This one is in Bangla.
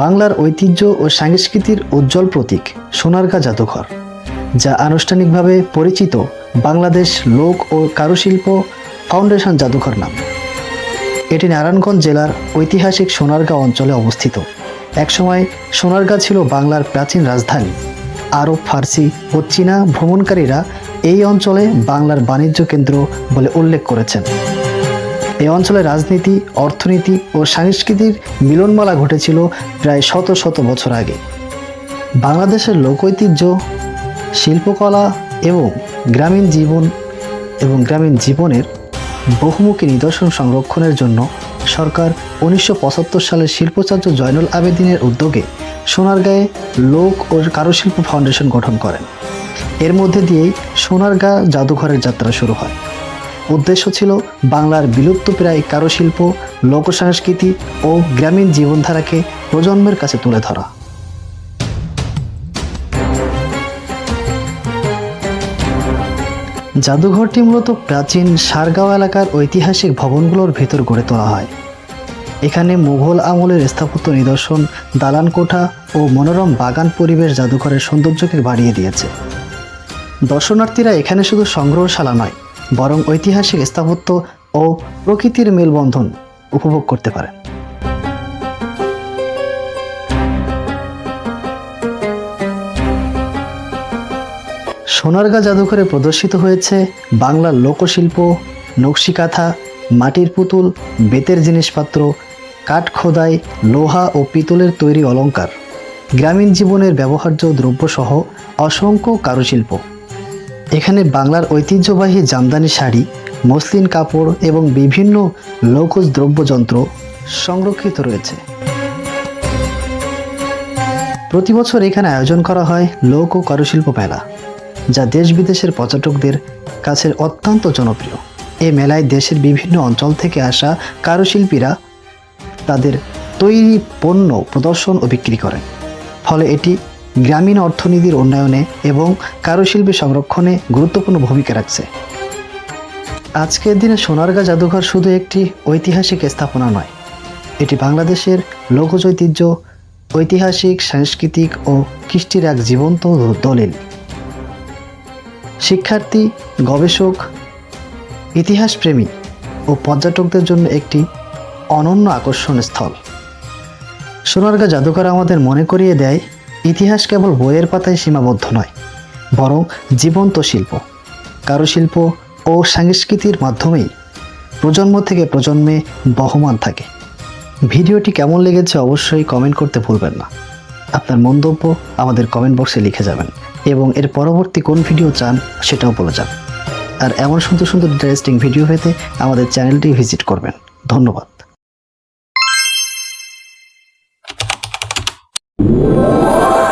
বাংলার ঐতিহ্য ও সংস্কৃতির উজ্জ্বল প্রতীক, সোনারগাঁ জাদুঘর, যা আনুষ্ঠানিকভাবে পরিচিত বাংলাদেশ লোক ও কারুশিল্প ফাউন্ডেশন জাদুঘর নামে। এটি নারায়ণগঞ্জ জেলার ঐতিহাসিক সোনারগাঁও অঞ্চলে অবস্থিত। একসময় সোনারগাঁ ছিল বাংলার প্রাচীন রাজধানী। আরব ফার্সি ও চীনা ভ্রমণকারীরা এই অঞ্চলে বাংলার বাণিজ্য কেন্দ্র বলে উল্লেখ করেছেন। এই অঞ্চলে রাজনীতি, অর্থনীতি ও সংস্কৃতির মিলনমালা ঘটেছিল প্রায় শত শত বছর আগে। বাংলাদেশের লোকঐতিহ্য, শিল্পকলা এবং গ্রামীণ জীবন এবং গ্রামীণ জীবনের বহুমুখী নিদর্শন সংরক্ষণের জন্য সরকার উনিশশো সালে শিল্পাচার্য জয়নুল আবেদিনের উদ্যোগে সোনারগাঁয়ে লোক ও কারুশিল্প ফাউন্ডেশন গঠন করেন। এর মধ্যে দিয়েই সোনারগাঁ জাদুঘরের যাত্রা শুরু হয়। উদ্দেশ্য ছিল বাংলার বিলুপ্তপ্রায় কারুশিল্প, লোকসংস্কৃতি ও গ্রামীণ জীবনধারাকে প্রজন্মের কাছে তুলে ধরা। জাদুঘরটি মূলত প্রাচীন সারগাঁও এলাকার ঐতিহাসিক ভবনগুলোর ভেতর গড়ে তোলা হয়। এখানে মুঘল আমলের স্থাপত্য নিদর্শন দালান কোঠা ও মনোরম বাগান পরিবেশ জাদুঘরের সৌন্দর্যকে বাড়িয়ে দিয়েছে। দর্শনার্থীরা এখানে শুধু সংগ্রহশালা নয় বরং ঐতিহাসিক স্থাপত্য ও প্রকৃতির মেলবন্ধন উপভোগ করতে পারেন সোনারগাঁ জাদুঘরে প্রদর্শিত হয়েছে বাংলার লোকশিল্প, নকশিকাঁথা, মাটির পুতুল, বেতের জিনিসপত্র কাঠ খোদাই লোহা ও পিতলের তৈরি অলঙ্কার গ্রামীণ জীবনের ব্যবহার্য দ্রব্যসহ অসংখ্য কারুশিল্প। এখানে বাংলার ঐতিহ্যবাহী জামদানি শাড়ি, মসলিন কাপড় এবং বিভিন্ন লৌকজ দ্রব্যযন্ত্র সংরক্ষিত রয়েছে। প্রতি বছর এখানে আয়োজন করা হয় লৌক কারুশিল্প মেলা, যা দেশ বিদেশের পর্যটকদের কাছে অত্যন্ত জনপ্রিয়। এই মেলায় দেশের বিভিন্ন অঞ্চল থেকে আসা কারুশিল্পীরা তাদের তৈরি পণ্য প্রদর্শন ও বিক্রি করেন। ফলে এটি গ্রামীণ অর্থনীতির উন্নয়নে এবং কারুশিল্পী সংরক্ষণে গুরুত্বপূর্ণ ভূমিকা রাখছে। আজকের দিনে সোনারগাঁ জাদুঘর শুধু একটি ঐতিহাসিক স্থাপনা নয়, এটি বাংলাদেশের লোকজ ঐতিহ্য ঐতিহাসিক, সাংস্কৃতিক ও কৃষ্টির এক জীবন্ত দলিল। শিক্ষার্থী, গবেষক, ইতিহাসপ্রেমী ও পর্যটকদের জন্য একটি অনন্য আকর্ষণ স্থল সোনারগাঁ জাদুঘর আমাদের মনে করিয়ে দেয় ইতিহাস কেবল বইয়ের পাতায় সীমাবদ্ধ নয়, বরং জীবন্ত শিল্প। কারুশিল্প ও সংস্কৃতির মাধ্যমেই প্রজন্ম থেকে প্রজন্মে বহমান থাকে। ভিডিওটি কেমন লেগেছে অবশ্যই কমেন্ট করতে ভুলবেন না। আপনার মন্তব্য আমাদের কমেন্ট বক্সে লিখে যাবেন এবং এর পরবর্তী কোন ভিডিও চান সেটাও বলে যান। আর এমন সুন্দর সুন্দর ইন্টারেস্টিং ভিডিও পেতে আমাদের চ্যানেলটি ভিজিট করবেন। ধন্যবাদ। Whoa!